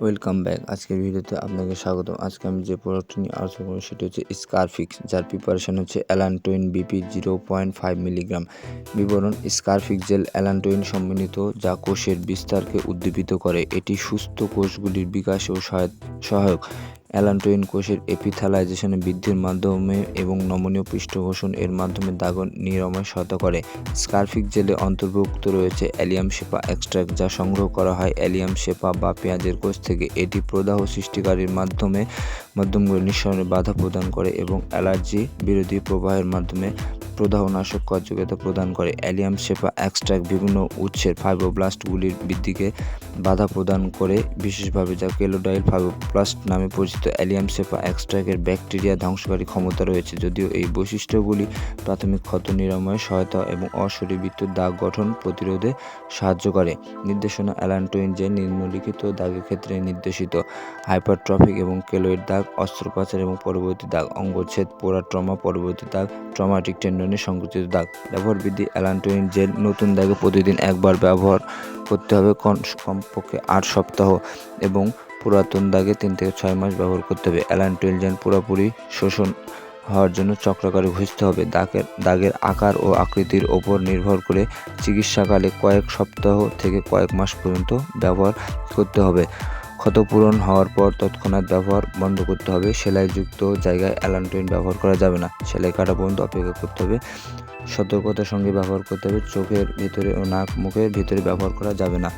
Welcome back আজকের ভিডিওতে আপনাকে স্বাগত আজকে আমি যে প্রোডাক্ট নিয়ে আলোচনা করব, সেটি হচ্ছে স্কারফিক্স যার প্রিপারেশন হচ্ছে allantoin BP zero point five milligram বিবরণ স্কারফিক্স জেল অ্যালান্টোইন সম্মিলিত যা কোষের বিস্তারকে উদ্দীপিত করে। এটি সুস্থ কোষগুলির বিকাশেও সহায়- সহায়ক। অ্যালান্টোইন কোষের এপিথালাইজেশনে বৃদ্ধির মাধ্যমে এবং নমনীয় পৃষ্ঠপোষণ এর মাধ্যমে দাগ নিরাময় সহায়তা করে। স্কারফিক জেলে অন্তর্ভুক্ত রয়েছে অ্যালিয়াম শেপা এক্সট্রাক্ট যা সংগ্রহ করা হয় অ্যালিয়াম শেপা বা পেঁয়াজের কোষ থেকে। এটি প্রদাহ সৃষ্টিকারীর মাধ্যমে মাধ্যমগুলো নিঃসরণে বাধা প্রদান করে এবং অ্যালার্জি বিরোধী প্রবাহের মাধ্যমে প্রদাহনাশক কার্যকতা প্রদান করে। অ্যালিয়াম, শেপা, এক্সট্রাক্ট বিভিন্ন উৎসের ফাইব্রোব্লাস্টগুলির বৃদ্ধিকে বাধা প্রদান করে, বিশেষভাবে যা কেলোডাইল ফাইব্রোব্লাস্ট নামে পরিচিত। অ্যালিয়াম, শেপা, এক্সট্রাক্টের ব্যাকটেরিয়া ধ্বংসকারী ক্ষমতা রয়েছে, যদিও এই বৈশিষ্ট্যগুলি প্রাথমিক ক্ষত নিরাময়ে, সহায়তা এবং অশরীরবৃত্ত দাগ গঠন প্রতিরোধে সাহায্য করে। নির্দেশনা অ্যালান্টোইন যে নিম্নলিখিত দাগের ক্ষেত্রে নির্দেশিত। হাইপারট্রফিক এবং কেলোয়েড দাগ, অস্ত্রোপচার এবং পরবর্তী দাগ, অঙ্গচ্ছেদ, পোড়া ট্রমা, পরবর্তী দাগ, ট্রমাটিক টেন্ডনের সংকুচিত দাগ। ব্যবহার বৃদ্ধি অ্যালান্টোইন জেল নতুন দাগে প্রতিদিন একবার ব্যবহার করতে হবে কম- কমপক্ষে আট সপ্তাহ এবং পুরাতন দাগে তিন থেকে ছয় মাস ব্যবহার করতে হবে। অ্যালান্টোইন জেল পুরোপুরি শোষণ হওয়ার জন্য চক্রাকারে ঘুষতে হবে। দাগের দাগের আকার ও আকৃতির ওপর নির্ভর করে চিকিৎসাকালে কয়েক সপ্তাহ থেকে কয়েক মাস পর্যন্ত ব্যবহার করতে হবে। ক্ষতপূরণ হওয়ার পর তৎক্ষণাৎ ব্যবহার বন্ধ করতে হবে। সেলাইযুক্ত জায়গায় অ্যালান্টোইন ব্যবহার করা যাবে না। সেলাই কাটা পর্যন্ত অপেক্ষা করতে হবে। সতর্কতার সঙ্গে ব্যবহার করতে হবে। চোখের ভিতরে ও নাক মুখের ভিতরে ব্যবহার করা যাবে না।